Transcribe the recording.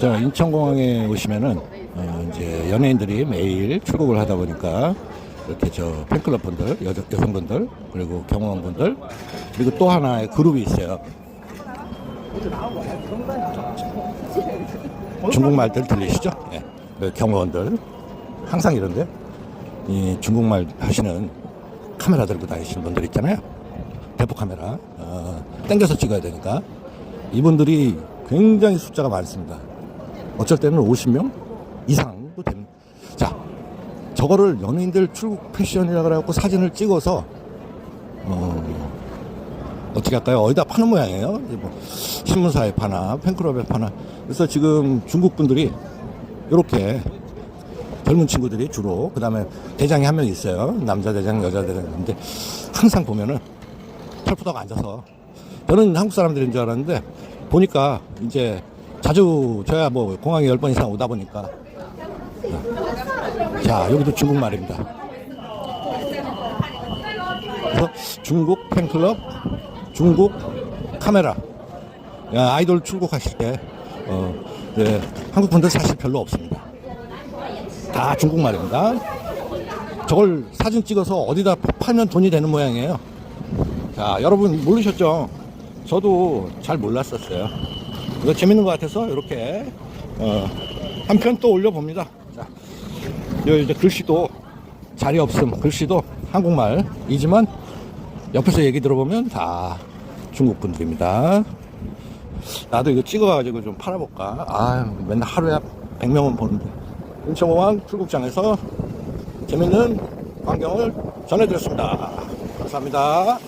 자, 인천공항에 오시면은, 어, 이제 연예인들이 매일 출국을 하다 보니까, 이렇게 저 팬클럽 분들, 여, 여성분들, 그리고 경호원분들, 그리고 또 하나의 그룹이 있어요. 중국말들 들리시죠? 예. 그 경호원들. 항상 이런데, 이 중국말 하시는 카메라 들고 다니시는 분들 있잖아요. 대포 카메라. 어, 땡겨서 찍어야 되니까. 이분들이 굉장히 숫자가 많습니다. 어쩔 때는 50명 이상도 됩니다. 자, 저거를 연예인들 출국 패션이라 그래갖고 사진을 찍어서, 어, 어떻게 할까요? 어디다 파는 모양이에요. 뭐 신문사에 파나, 팬클럽에 파나. 그래서 지금 중국 분들이 이렇게 젊은 친구들이 주로, 그 다음에 대장이 한 명 있어요. 남자 대장, 여자 대장. 근데 항상 보면은 털푸덕 앉아서 저는 한국 사람들인 줄 알았는데 보니까 이제 자주 저야 뭐 공항에 10번 이상 오다 보니까. 자 여기도 중국말입니다. 그래서 중국 팬클럽 중국 카메라. 야, 아이돌 출국하실 때 어, 네, 한국 분들 사실 별로 없습니다. 다 중국말입니다. 저걸 사진 찍어서 어디다 팔면 돈이 되는 모양이에요. 자, 여러분 모르셨죠? 저도 잘 몰랐었어요. 이거 재밌는 것 같아서 이렇게 어, 한 편 또 올려봅니다. 자, 이제 글씨도 자리 없음 글씨도 한국말이지만 옆에서 얘기 들어보면 다 중국 분들입니다. 나도 이거 찍어가지고 좀 팔아볼까? 아, 맨날 하루에 100명은 보는데. 인천공항 출국장에서 재밌는 광경을 전해드렸습니다. 감사합니다.